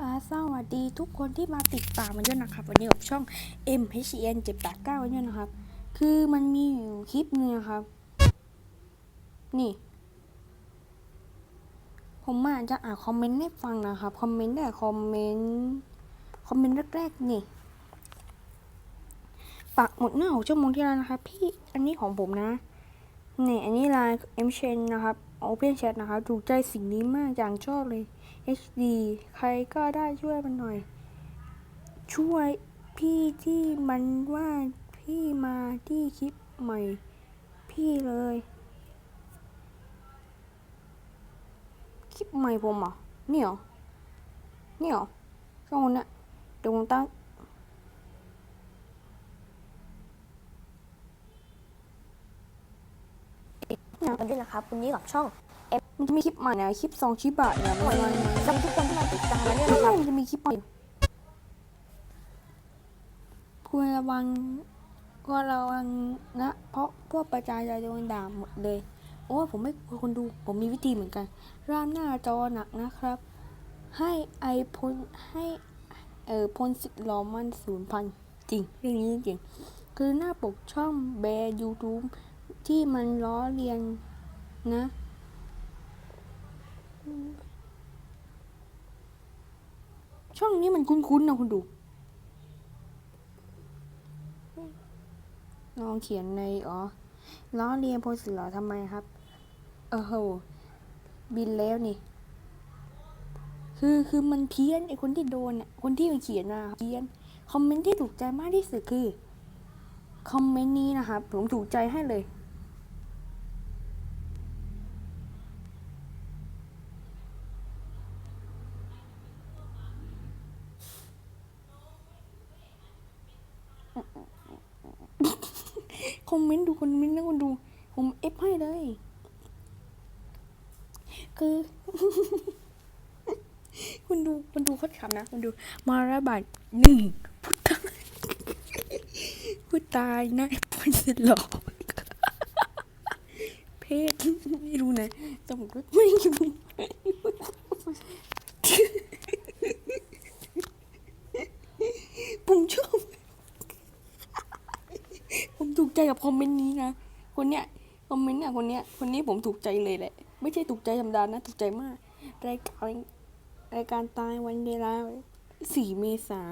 อ่าสวัสดีทุกคนที่มาติดตามมันด้วยนะครับ วันนี้กับช่อง MHN 789วันนี้นะครับ คือมันมีอยู่คลิปนึงนะครับ นี่ ผมอาจจะอ่านคอมเมนต์ให้ฟังนะครับ คอมเมนต์ได้คอมเมนต์คอมเมนต์แรกๆนี่ปักหมดหน้าของชั่วโมงที่แล้วนะครับ พี่อันนี้ของผมนะนี่อันนี้ไลน์ MHN นะครับ Open Chat นะครับถูกใจสิ่งนี้มากอย่างชอบเลย HD ใครก็ได้ช่วยมันหน่อย ช่วยพี่ที่มันว่าพี่มาที่คลิปใหม่ พี่เลย คลิปใหม่ผมเหรอนี่เหรอนี่เหรอช่องนี้เดี๋ยวผมตั้งนะกันด้วยนะครับวันนี้กับช่อง มันจะมีคลิปใหม่นะคลิปสองชิบะเนี่ยมันมันมันสำหรับทุกคนที่มาติดตามแล้วเนี่ยนะครับมันจะมีคลิปใหม่ควรระวังควรระวังนะ เพราะพวกประชาชนโดนด่าหมดเลย โอ้ผมไม่กลัวคนดูผมมีวิธีเหมือนกันร่ามหน้าจอหนักนะครับ ให้ไอพลให้เออพลสิทธิ์หลอมันศูนย์พันจริงเรื่องนี้จริงคือหน้าปกช่องแบร์ยูทูบที่มันล้อเลียนนะ ช่องนี้มันคุ้นๆนะคุณดู ลองเขียนในอ๋อล้อเลียนโพสิเหรอทำไมครับ เออโห บินแล้วนี่ คือคือมันเพี้ยนไอคนที่โดนอะคนที่มันเขียนนะเพี้ยน คอมเมนต์ที่ถูกใจมากที่สุดคือ คอมเมนต์นี้นะครับ ผมถูกใจให้เลย คอมเมนต์ดูคอมเมนต์นะคุณดู ผมเอฟให้เลย คือ คุณดูคุณดูโคตรขำนะคุณดู มาระบาดหนึ่งพูดตายพูดตายนะพอนสลอกเพศไม่รู้นะแต่ผมก็ไม่รู้ ผมชอบ ผมถูก ใจกับคอมเมนต์นี้นะ คนเนี้ยคอมเมนต์เนี่ยคนเนี้ยคนนี้ผมถูกใจเลยแหละ ไม่ใช่ถูกใจธรรมดานะถูกใจมาก รายการรายการตายวันเวลาสี่เมษา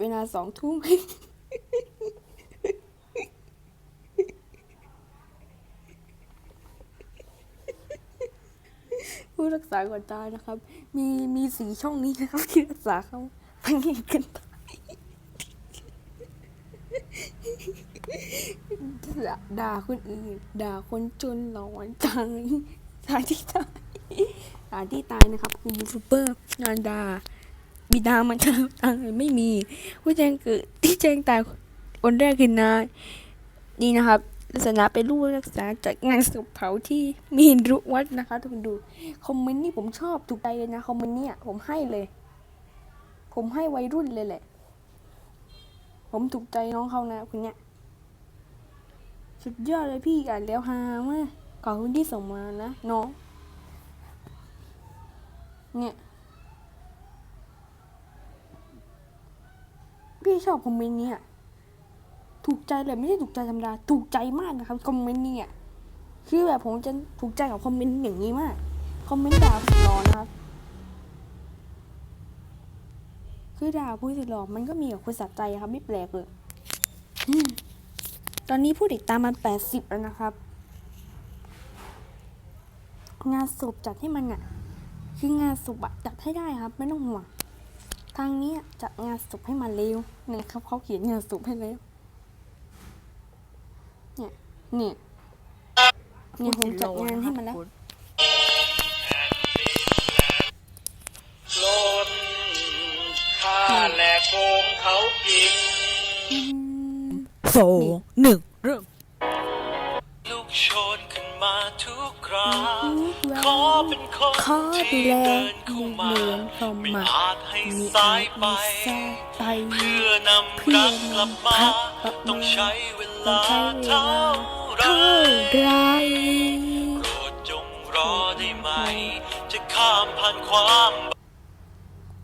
เวลาสองทุ่มผู้รักษาก่อนตายนะครับ มีมีสีช่องนี้นะครับที่รักษาเขาพังเหตุกันตาย ด่าคนอื่นด่าคนจนหลอนจังสาที่ตายสาที่ตายนะครับ คือยูทูบเบอร์งานด่าบิดามันจะตายไม่มีผู้แจ้งเกิดที่แจ้งตายคนแรกคือนายนี่นะครับลักษณะเป็นลูกรักษาจากงานศพเผาที่มีนรุวัดนะคะทุกคนดูคอมเมนต์นี่ผมชอบถูกใจเลยนะคอมเมนต์เนี่ยผมให้เลย ผมให้วัยรุ่นเลยแหละ ผมถูกใจน้องเขานะคนเนี้ย สุดยอดเลยพี่อ่านแล้วฮามากขอบคุณที่ส่งมานะน้องเนี่ยพี่ชอบคอมเมนต์เนี้ยถูกใจเลยไม่ใช่ถูกใจธรรมดาถูกใจมากนะครับคอมเมนต์เนี้ยคือแบบผมจะถูกใจกับคอมเมนต์อย่างนี้มากคอมเมนต์ด่าผู้สิทธิ์หลอนะครับคือด่าผู้สิทธิ์หลอมันก็มีกับคนสัตใจอะครับไม่แปลกเลย ตอนนี้ผู้ติดตามมันแปดสิบแล้วนะครับ งานศพจัดให้มันอะคืองานศพอะจัดให้ได้ครับ ไม่ต้องห่วงทางนี้จัดงานศพให้มันเร็วนะครับเขาเขียนงานศพให้แล้วเนี่ยเนี่ยเนี่ยผมจัดงานให้มันแล้วล้นข้าแหลกโกงเขากินอืม สองหนึ่งเริ่มลูกชนขึ้นมาทุกคราทุกคราขอเป็นคนขอดูที่แลเดินเข้ามาเดินเข้าไม่มาอาจให้มีสายไปสายไป เพื่อนำเพื่อรักกลับมานำรักกลับมาต้องใช้เวต้องลาใช้เวเท่าลาไรเท่าไรโปรดจงรอได้ไหม จะข้ามผ่านความ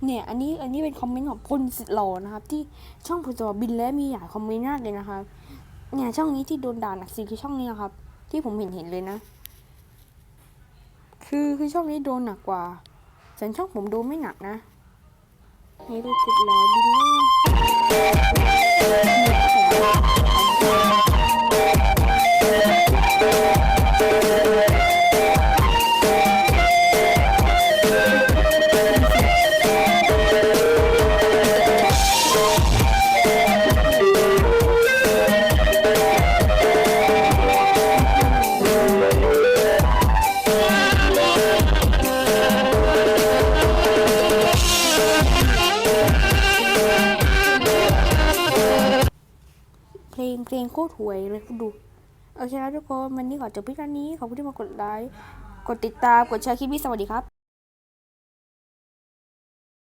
เนี่ยอันนี้อันนี้เป็นคอมเมนต์ของพลสิทธิ์หล่อนะครับที่ช่องพลสวบินและมีหลายคอมเมนต์มากเลยนะครับเนี่ยช่องนี้ที่โดนด่าหนักสุดคือช่องนี้นะครับ ที่ผมเห็นเห็นเลยนะ คือคือช่องนี้โดนหนักกว่าส่วนช่องผมโดนไม่หนักนะนี่ดูติดแล้วบินเล่ เพลงเพลงโคตรหวยเลยคุณดู โอเคครับทุกคน วันนี้ขอจบพิธีนี้ ขอบคุณที่มากดไลค์ กดติดตาม กดแชร์คลิปนี้ สวัสดีครับ